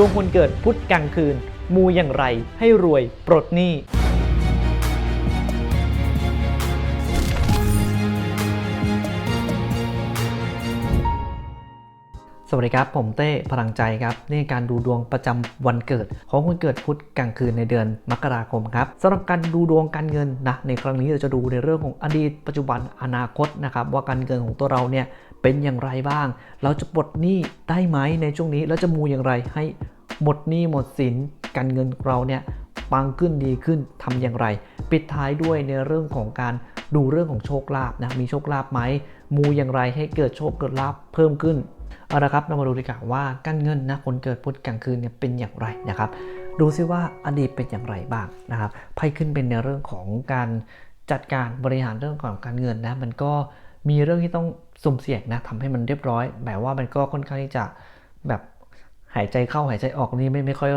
ดวงคนเกิดพุธกลางคืน มูอย่างไรให้รวยปลดหนี้สวัสดีครับ ผมเต้พลังใจครับ นี่การดูดวงประจำวันเกิด ของคนเกิดพุธกลางคืนในเดือนมกราคมครับสำหรับการดูดวงการเงินนะในครั้งนี้เราจะดูในเรื่องของอดีตปัจจุบันอนาคตนะครับว่าการเงินของตัวเราเนี่ย เป็นอย่างไรบ้าง เราจะปลดหนี้ได้ไหมในช่วงนี้ แล้วจะมูอย่างไรให้หมดหนี้หมดสินการเงินเราเนี่ยปังขึ้นดีขึ้นทำอย่างไร ปิดท้ายด้วยในเรื่องของการดูเรื่องของโชคลาภนะมีโชคลาภไหมมูอย่างไรให้เกิดโชคเกิดลาภเพิ่มขึ้นเอาละครับเรามาดูดีกว่าว่าการเงินนะคนเกิดพุธกลางคืนเนี่ยเป็นอย่างไรนะครับดูซิว่าอดีตเป็นอย่างไรบ้างนะครับไพ่ขึ้นเป็นในเรื่องของการจัดการบริหารเรื่องของการเงินนะมันก็ มีเรื่องที่ต้องสุ่มเสี่ยงนะทำให้มันเรียบร้อยแบบว่ามันก็ค่อนข้างที่จะแบบหายใจเข้าหายใจออกนี่ไม่ไม่ค่อย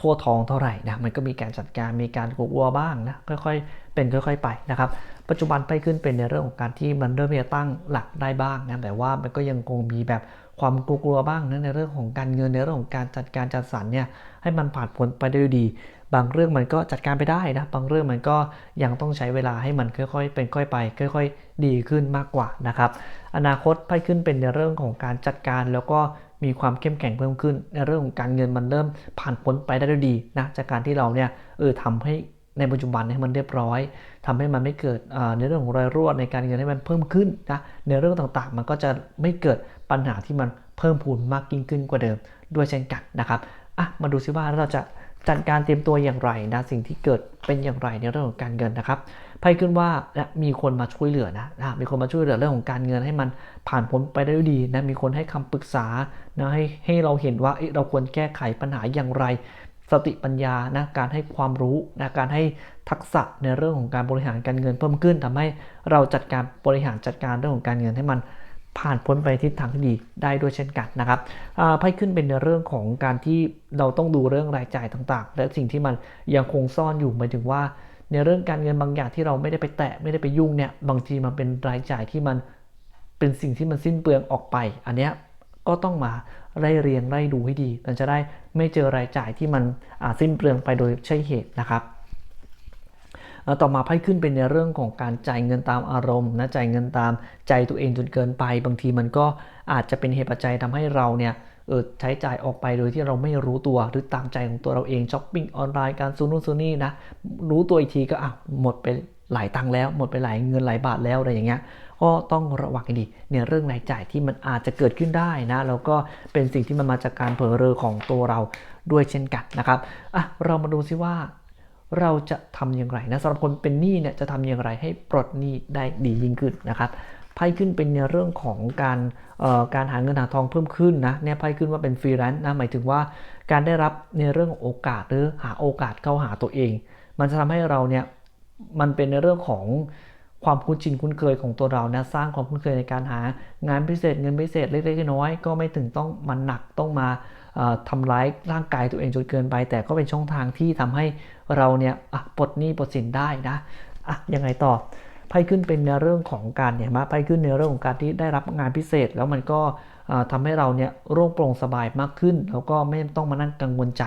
ทั่วท้องเท่าไหร่นะมันก็มีการจัดการมีการกลัวบ้างนะค่อยๆเป็นค่อยๆไปนะครับปัจจุบันไปขึ้นเป็นในเรื่องของการที่มันเริ่มที่จะตั้งหลักได้บ้างนะแต่ว่ามันก็ยังคงมีแบบความกลัวๆบ้างนะในเรื่องของการเงินในเรื่องของการจัดการจัดสรรเนี่ยให้มันผ่านพ้นไปได้ดี บางเรื่องมันก็จัดการไปได้นะ บางเรื่องมันก็ยังต้องใช้เวลาให้มันค่อยๆ เป็นค่อยไป ค่อยๆ ดีขึ้นมากกว่านะครับ อนาคตไพ่ขึ้นเป็นในเรื่องของการจัดการแล้วก็มีความเข้มแข็งเพิ่มขึ้น ในเรื่องของการเงินมันเริ่มผ่านพ้นไปได้ด้วยดีนะจากการที่เราเนี่ยเออทำให้ในปัจจุบันให้มันเรียบร้อยทำให้มันไม่เกิดในเรื่องของรอยรั่วในการเงินให้มันเพิ่มขึ้นนะในเรื่องต่างๆ มันก็จะไม่เกิดปัญหาที่มันเพิ่มพูนมากยิ่งขึ้นกว่าเดิมด้วยเช่นกันนะครับอะมาดูซิว่าเราจะ จัดการเตรียมตัวอย่างไรนะสิ่งที่เกิดเป็นอย่างไรในเรื่องของการเงินนะครับไพ่ขึ้นว่ามีคนมาช่วยเหลือนะนะมีคนมาช่วยเหลือเรื่องของการเงินให้มันผ่านพ้นไปได้ด้วยดีนะมีคนให้คำปรึกษานะให้ให้เราเห็นว่าเเราควรแก้ไขปัญหาอย่างไร สติปัญญานะการให้ความรู้นะการให้ทักษะในเรื่องของการบริหารการเงินเพิ่มขึ้นทำให้เราจัดการบริหารจัดการเรื่องของการเงินให้มัน ผ่านพ้นไปทิศทางที่ดีได้ด้วยเช่นกันนะครับไพ่ขึ้นเป็นในเรื่องของการที่เราต้องดูเรื่องรายจ่ายต่างๆ และสิ่งที่มันยังคงซ่อนอยู่หมายถึงว่า ในเรื่องการเงินบางอย่างที่เราไม่ได้ไปแตะไม่ได้ไปยุ่งเนี่ยบางทีมันเป็นรายจ่ายที่มันเป็นสิ่งที่มันสิ้นเปลืองออกไป อันเนี้ยก็ต้องมาไล่เรียงไล่ดูให้ดีมันจะได้ไม่เจอรายจ่ายที่มันสิ้นเปลืองไปโดยใช่เหตุนะครับ ต่อมาไพ่ขึ้นเป็นในเรื่องของการจ่ายเงินตามอารมณ์นะจ่ายเงินตามใจตัวเองจนเกินไป บางทีมันก็อาจจะเป็นเหตุปัจจัยทำให้เราเนี่ยเออใช้จ่ายออกไปโดยที่เราไม่รู้ตัวหรือตามใจของตัวเราเองช้อปปิ้งออนไลน์การซื้อนู่นซื้อนี่นะรู้ตัวอีกทีก็อะหมดไปหลายตังค์แล้วหมดไปหลายเงินหลายบาทแล้วอะไรอย่างเงี้ยก็ต้องระวังดีเนี่ยเรื่องรายจ่ายที่มันอาจจะเกิดขึ้นได้นะแล้วก็เป็นสิ่งที่มันมาจากการเผลอเรอของตัวเราด้วยเช่นกันนะครับอะเรามาดูซิว่า เราจะทำอย่างไรนะสำหรับคนเป็นหนี้เนี่ยจะทำอย่างไรให้ปลดหนี้ได้ดียิ่งขึ้นนะครับไพ่ขึ้นเป็นในเรื่องของการการหาเงินหาทองเพิ่มขึ้นนะเนี่ยไพ่ขึ้นว่าเป็นฟรีแลนซ์นะหมายถึงว่าการได้รับในเรื่องโอกาสหรือหาโอกาสเข้าหาตัวเอง มันจะทำให้เราเนี่ยมันเป็นในเรื่องของ ความคุ้นชินคุ้นเคยของตัวเรานะสร้างความคุ้นเคยในการหางานพิเศษเงินพิเศษเล็กๆน้อยๆก็ไม่ถึงต้องมันหนักต้องมาทำร้ายร่างกายตัวเองจนเกินไป แต่ก็เป็นช่องทางที่ทำให้เราเนี่ยปลดหนี้ปลดสินได้นะอะยังไงต่อไพ่ขึ้นเป็นในเรื่องของการเนี่ยมาไพ่ขึ้นในเรื่องของการที่ได้รับงานพิเศษ แล้วมันก็ทำให้เราเนี่ยโล่งโปร่งสบายมากขึ้น แล้วก็ไม่ต้องมานั่งกังวลใจ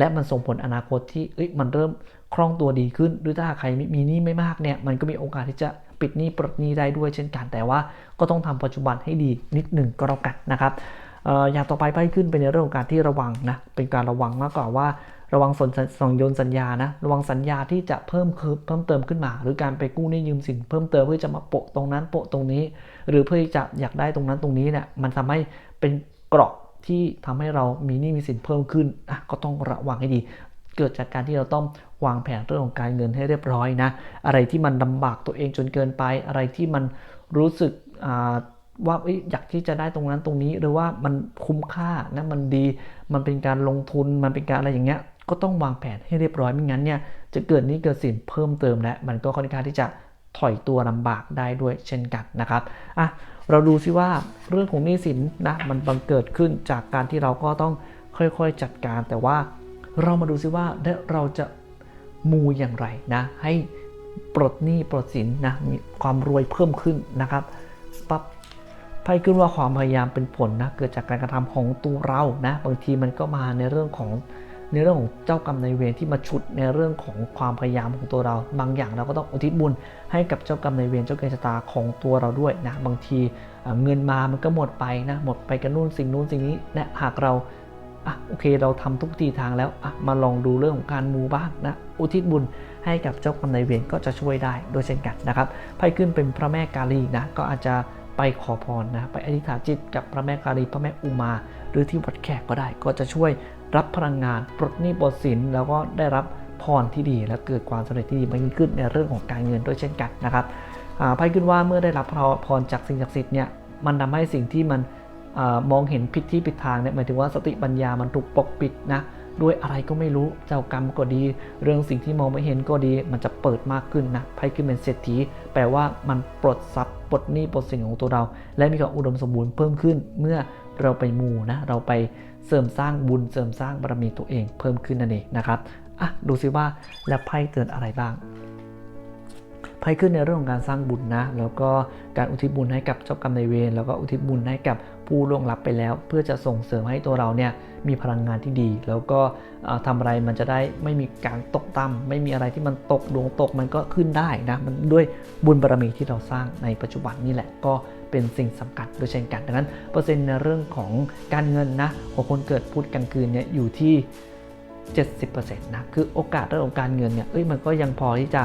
และมันส่งผลอนาคตที่เอ้ยมันเริ่มคล่องตัวดีขึ้น หรือถ้าใครมีหนี้ไม่มากเนี่ยมันก็มีโอกาสที่จะปิดหนี้ปลดหนี้ได้ด้วยเช่นกันแต่ว่าก็ต้องทำปัจจุบันให้ดีนิดหนึ่งก็แล้วกันนะครับอย่างต่อไปไปขึ้นเป็นในเรื่องของการที่ระวังนะเป็นการระวังมากกว่าว่าระวังส่งส่งโยนสัญญานะระวังสัญญาที่จะเพิ่มคือเพิ่มเติมขึ้นมา หรือการไปกู้นี่ยืมสินเพิ่มเติมเพื่อจะมาโปะตรงนั้นโปะตรงนี้ หรือเพื่อจะอยากได้ตรงนั้นตรงนี้เนี่ยมันทำให้เป็นเกราะ ที่ทำให้เรามีหนี้มีสินเพิ่มขึ้นก็ต้องระวังให้ดี เกิดจากการที่เราต้องวางแผนเรื่องของการเงินให้เรียบร้อยนะ อะไรที่มันลาบากตัวเองจนเกินไป อะไรที่มันรู้สึกว่าอยากที่จะได้ตรงนั้นตรงนี้ หรือว่ามันคุ้มค่านะมันดี มันเป็นการลงทุนมันเป็นการอะไรอย่างเงี้ยก็ต้องวางแผนให้เรียบร้อยไม่งั้นเนี่ยจะเกิดนี้เกิดสินเพิ่มเติมและมันก็ค่อนข้างที่จะถอยตัวลำบากได้ด้วยเช่นกันนะครับอะ เราดูซิว่าเรื่องของหนี้สินนะมันบังเกิดขึ้นจากการที่เราก็ต้องค่อยๆจัดการ แต่ว่าเรามาดูซิว่าเราจะมูอย่างไรนะให้ปลดหนี้ปลดสินนะมีความรวยเพิ่มขึ้นนะครับปั๊บไพ่ขึ้นว่าความพยายามเป็นผลนะเกิดจากการกระทำของตัวเรานะบางทีมันก็มาในเรื่องของ ในเรื่องของเจ้ากรรมนายเวรที่มาฉุดในเรื่องของความพยายามของตัวเรา บางอย่างเราก็ต้องอุทิศบุญให้กับเจ้ากรรมนายเวรเจ้าเกณฑ์ชะตาของตัวเราด้วยนะบางทีเงินมามันก็หมดไปนะหมดไปกับนู่นสิ่งนู้นสิ่งนี้และหากเราอะโอเคเราทำทุกทีทางแล้วอะมาลองดูเรื่องของการมูบ้างนะอุทิศบุญให้กับเจ้ากรรมนายเวรก็จะช่วยได้โดยเช่นกันนะครับไพ่ขึ้นเป็นพระแม่กาลีนะก็อาจจะไปขอพรนะไปอธิษฐานจิตกับพระแม่กาลีพระแม่อุมา หรือที่วัดแขกก็ได้ก็จะช่วย รับพลังงานปลดหนี้ปลดสินแล้วก็ได้รับพรที่ดี และเกิดความสำเร็จที่ดีมากยิ่งขึ้นในเรื่องของการเงินด้วยเช่นกันนะครับไพ่ขึ้นว่าเมื่อได้รับพรจากสิ่งศักดิ์สิทธิ์เนี่ยมันทาให้สิ่งที่มันอมองเห็นผิดที่ผิดทางเนี่ยหมายถึงว่าสติปัญญามันถูกปกปิดนะด้วยอะไรก็ไม่รู้เจ้ากรรมก็ดี เรื่องสิ่งที่มองไม่เห็นก็ดี มันจะเปิดมากขึ้นนะไพ่ขึ้นเป็นเศรษฐี แปลว่ามันปลดทรัพย์ปลดหนี้ปลดสินของตัวเรา และมีความอุดมสมบูรณ์เพิ่มขึ้นเมื่อ เราไปมูนะเราไปเสริมสร้างบุญเสริมสร้างบารมีตัวเองเพิ่มขึ้นนั่นเองนะครับอะดูซิว่าแล้วไพ่เตือนอะไรบ้างไพ่ขึ้นในเรื่องของการสร้างบุญนะ แล้วก็การอุทิศบุญให้กับเจ้ากรรมนายเวรแล้วก็อุทิศบุญให้กับผู้ล่วงลับไปแล้ว เพื่อจะส่งเสริมให้ตัวเราเนี่ยมีพลังงานที่ดี แล้วก็ทำอะไรมันจะได้ไม่มีการตกต่ำไม่มีอะไรที่มันตกดวงตกมันก็ขึ้นได้นะมันด้วยบุญบารมีที่เราสร้างในปัจจุบันนี่แหละก็ เป็นสิ่งสำคัญโดยเช่นกันดังนั้นเปอร์เซ็นต์ในเรื่องของการเงินนะของคนเกิดพุธกลางคืนเนี่ยอยู่ที่ 70%นะคือโอกาสเรื่องของการเงินเนี่ยเอ้ยมันก็ยังพอที่จะ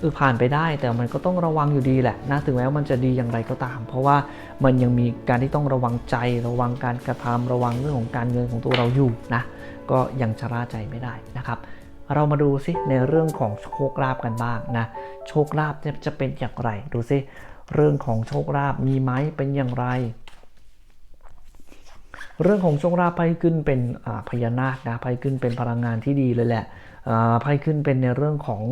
เออผ่านไปได้แต่มันก็ต้องระวังอยู่ดีแหละนะถึงแม้ว่ามันจะดีอย่างไรก็ตาม เพราะว่ามันยังมีการที่ต้องระวังใจ ระวังการกระทำระวังเรื่องของการเงินของตัวเราอยู่นะก็ยังชะล่าใจไม่ได้นะครับ เรามาดูซิในเรื่องของโชคลาภกันบ้างนะโชคลาภจะเป็นอย่างไรดูซิ เรื่องของโชคลาภมีไหมเป็นอย่างไร เรื่องของโชคลาภไพ่ขึ้นเป็นพญานาคนะไพ่ขึ้นเป็นพลังงานที่ดีเลยแหละไพ่ขึ้นเป็นในเรื่องของ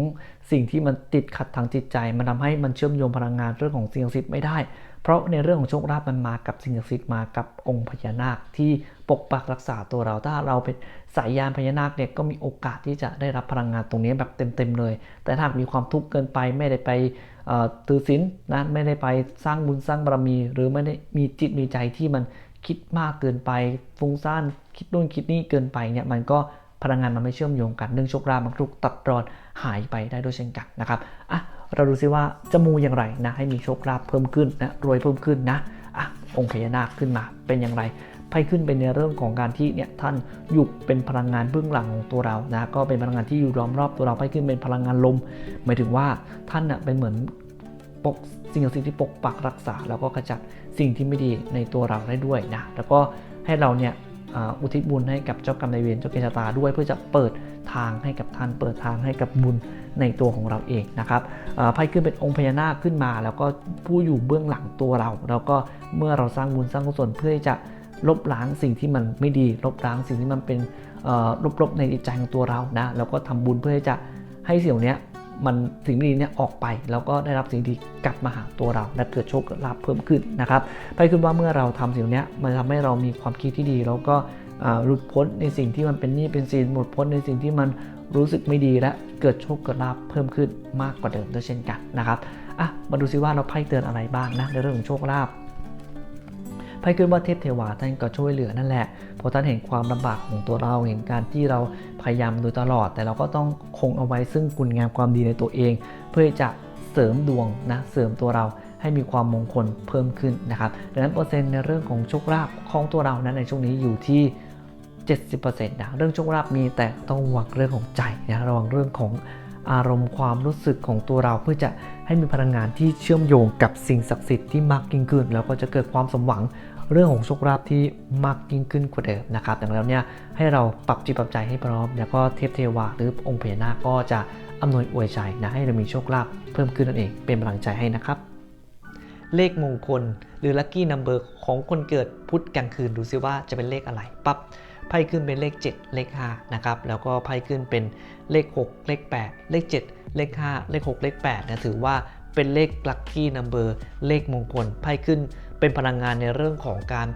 สิ่งที่มันติดขัดทางจิตใจ มันทาให้มันเชื่อมโยงพลังงานเรื่องของสิ่งศักดิ์สิทธิ์ไม่ได้ เพราะในเรื่องของโชคลาภมันมากับสิ่งศักดิ์สิทธิ์มากับองค์พญานาคที่ปกปักรักษาตัวเราถ้าเราเป็นสายยานพญานาคเนี่ยก็มีโอกาสที่จะได้รับพลังงานตรงนี้แบบเต็มๆเลย แต่ถ้ามีความทุกข์เกินไปไม่ได้ไป ตือศีลนะไม่ได้ไปสร้างบุญสร้างบารมี หรือไม่ได้มีจิตมีใจที่มันคิดมากเกินไปฟุ้งซ่านคิดนู่นคิดนี่เกินไปเนี่ยมันก็พลังงานมันไม่เชื่อมโยงกันเนื่องโชคลาภมันถูกตัดรอนหายไปได้ด้วยเช่นกันนะครับอะเราดูซิว่าจะมูอย่างไรนะให้มีโชคลาภเพิ่มขึ้นนะรวยเพิ่มขึ้นนะอะองค์พญานาคขึ้นมาเป็นอย่างไรไพ่ขึ้นเป็นในเรื่องของการที่เนี่ยท่านอยู่เป็นพลังงานเบื้องหลังของตัวเรานะก็เป็นพลังงานที่อยู่ล้อมรอบตัวเราไพ่ขึ้นเป็นพลังงานลม หมายถึงว่าท่านเน่ยเป็นเหมือน ปกสิ่งสิ่งที่ปกปักรักษา แล้วก็ขจัดสิ่งที่ไม่ดีในตัวเราได้ด้วยนะแล้วก็ให้เราเนี่ยอุทิศบุญให้กับเจ้ากรรมนายเวรเจ้าเกณฑ์ชะตาด้วยเพื่อจะเปิดทางให้กับท่านเปิดทางให้กับบุญในตัวของเราเองนะครับไพ่ขึ้นเป็นองค์พญานาคขึ้นมา แล้วก็ผู้อยู่เบื้องหลังตัวเรา แล้วก็เมื่อเราสร้างบุญสร้างกุศลเพื่อจะลบล้างสิ่งที่มันไม่ดี ลบล้างสิ่งที่มันเป็นลบๆในจิตใจของตัวเรานะแล้วก็ทำบุญเพื่อจะให้สิ่งนี้ มันสิ่งดีเนี่ยออกไป แล้วก็ได้รับสิ่งดีกลับมาหาตัวเรา และเกิดโชคลาภเพิ่มขึ้นนะครับไปขึ้นว่าเมื่อเราทำสิ่งนี้มันทำให้เรามีความคิดที่ดี แล้วก็หลุดพ้นในสิ่งที่มันเป็นหนี้เป็นสินหมดพ้นในสิ่งที่มันรู้สึกไม่ดีและเกิดโชคเกิดลาภเพิ่มขึ้นมากกว่าเดิมด้วยเช่นกันนะครับอะมาดูซิว่าเราไพ่เตือนอะไรบ้างนะในเรื่องของโชคลาภ ไพ่ขึ้นว่าเทพเทวาท่านก็ช่วยเหลือนั่นแหละเพราะท่านเห็นความลำบากของตัวเราเห็นการที่เราพยายามโดยตลอด แต่เราก็ต้องคงเอาไว้ซึ่งคุณงามความดีในตัวเอง เพื่อจะเสริมดวงนะเสริมตัวเราให้มีความมงคลเพิ่มขึ้นนะครับดังนั้นเปอร์เซ็นต์ในเรื่องของโชคลาภของตัวเรานั้นในช่วงนี้อยู่ที่ 70%นะเรื่องโชคลาภมีแต่ต้องระวังเรื่องของใจนะระวังเรื่องของ อารมณ์ความรู้สึกของตัวเราเพื่อจะให้มีพลังงานที่เชื่อมโยงกับสิ่งศักดิ์สิทธิ์ที่มากยิ่งขึ้น แล้วก็จะเกิดความสมหวังเรื่องของโชคลาภที่มากยิ่งขึ้นกว่าเดิมนะครับดังนั้นเนี่ยให้เราปรับจิตปรับใจให้พร้อม แล้วก็เทพเทวาหรือองค์พญานาคก็จะอำนวยอวยใจนะให้เรามีโชคลาภเพิ่มขึ้นนั่นเองเป็นกำลังใจให้นะครับ เลขมงคลหรือลัคกี้นัมเบอร์ของคนเกิดพุธกลางคืนดูซิว่าจะเป็นเลขอะไรปั๊บ ไพ่ขึ้นเป็นเลข 7 เลข5นะครับแล้วก็ไพ่ขึ้นเป็นเลข 6 เลข 8 เลข 7 เลข 5 เลข 6 เลข8นะถือว่าเป็นเลขลัคกี้นัมเบอร์เลขมงคลไพ่ขึ้นเป็นพลังงานในเรื่องของการ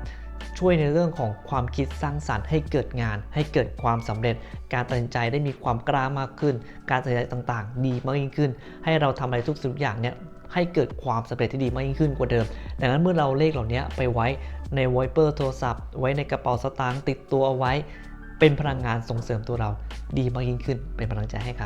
ช่วยในเรื่องของความคิดสร้างสารรค์ให้เกิดงาน ให้เกิดความสำเร็จ การตัดสินใจได้มีความกล้ามากขึ้น การตัดสินใจต่างๆ ดีมากยิ่งขึ้น ให้เราทำอะไรทุกสิ่งทุกอย่างเนี่ยให้เกิดความสำเร็จที่ดีมากยิ่งขึ้นกว่าเดิม ดังนั้นเมื่อเราเลขเหล่านี้ไปไว้ ในไวเปอร์โทรศัพท์ ไว้ในกระเป๋าสตางค์ติดตัวเอาไว้ เป็นพลังงานส่งเสริมตัวเราดีมากยิ่งขึ้นเป็นพลังใจให้ครับ